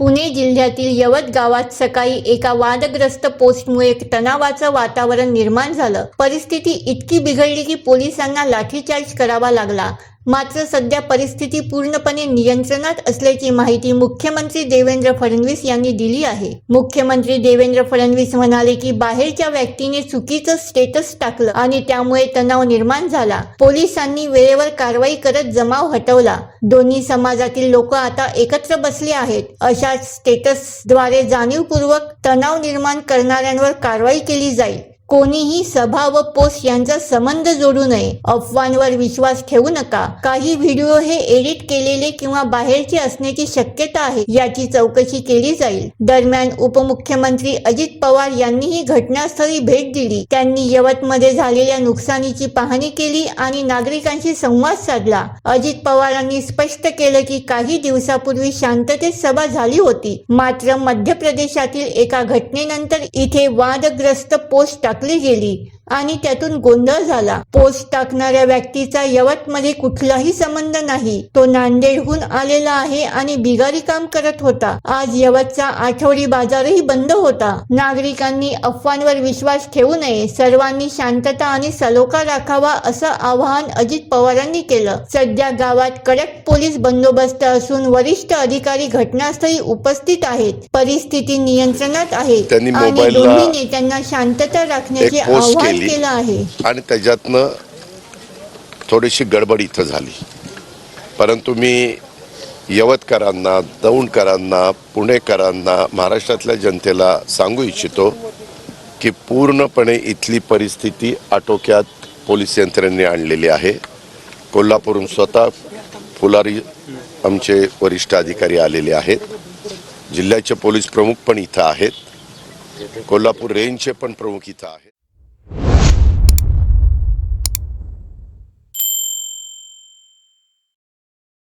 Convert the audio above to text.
पुणे जिल्ह्यातील यवत गावात सकाळी एका वादग्रस्त पोस्टमुळे तणावाचं वातावरण निर्माण झालं. परिस्थिती इतकी बिघडली की पोलिसांना लाठीचार्ज करावा लागला. मात्र सध्या परिस्थिती पूर्णपणे नियंत्रणात असल्याची माहिती मुख्यमंत्री देवेंद्र फडणवीस यांनी दिली आहे. मुख्यमंत्री देवेंद्र फडणवीस म्हणाले की बाहेरच्या व्यक्तीने चुकीचं स्टेटस टाकलं आणि त्यामुळे तणाव निर्माण झाला. पोलिसांनी वेळेवर कारवाई करत जमाव हटवला. दोन्ही समाजातील लोक आता एकत्र बसले आहेत. अशा स्टेटसद्वारे जाणीवपूर्वक तणाव निर्माण करणाऱ्यांवर कारवाई केली जाईल. कोणीही सभा व पोस्ट यांचा संबंध जोडू नये. अफवांवर विश्वास ठेवू नका. काही व्हिडिओ हे एडिट केलेले किंवा बाहेरचे असण्याची शक्यता आहे. याची चौकशी केली जाईल. दरम्यान उपमुख्यमंत्री अजित पवार यांनीही घटनास्थळी भेट दिली. त्यांनी यवतमध्ये झालेल्या नुकसानीची पाहणी केली आणि नागरिकांशी संवाद साधला. अजित पवारांनी स्पष्ट केलं की काही दिवसापूर्वी शांततेत सभा झाली होती. मात्र मध्य प्रदेशातील एका घटनेनंतर इथे वादग्रस्त पोस्ट टाकली गेली आणि त्यातून गोंधळ झाला. पोस्ट टाकणाऱ्या व्यक्तीचा यवतमध्ये कुठलाही संबंध नाही. तो नांदेडहून आलेला आहे आणि बिगारी काम करत होता. आज यवतचा आठवडी बाजारही बंद होता. नागरिकांनी अफवांवर विश्वास ठेवू नये. सर्वांनी शांतता आणि सलोखा राखावा असं आवाहन अजित पवारांनी केलं. सध्या गावात कडक पोलीस बंदोबस्त असून वरिष्ठ अधिकारी घटनास्थळी उपस्थित आहेत. परिस्थिती नियंत्रणात आहे. त्यांनी आणि दोन्ही नेत्यांना शांतता राखण्याचे आवाहन केली. केलं आहे. आणि त्याच्यातनं थोडीशी गडबड इथं झाली. परंतु मी यवतकरांना दौंडकरांना पुणेकरांना महाराष्ट्रातल्या जनतेला सांगू इच्छितो की पूर्णपणे इथली परिस्थिती आटोक्यात पोलीस यंत्रणेने आणलेली आहे. कोल्हापूरहून स्वतः फुलारी आमचे वरिष्ठ अधिकारी आलेले आहेत. जिल्ह्याचे पोलीस प्रमुख पण इथं आहेत. कोल्हापूर रेंजचे पण प्रमुख इथं आहेत.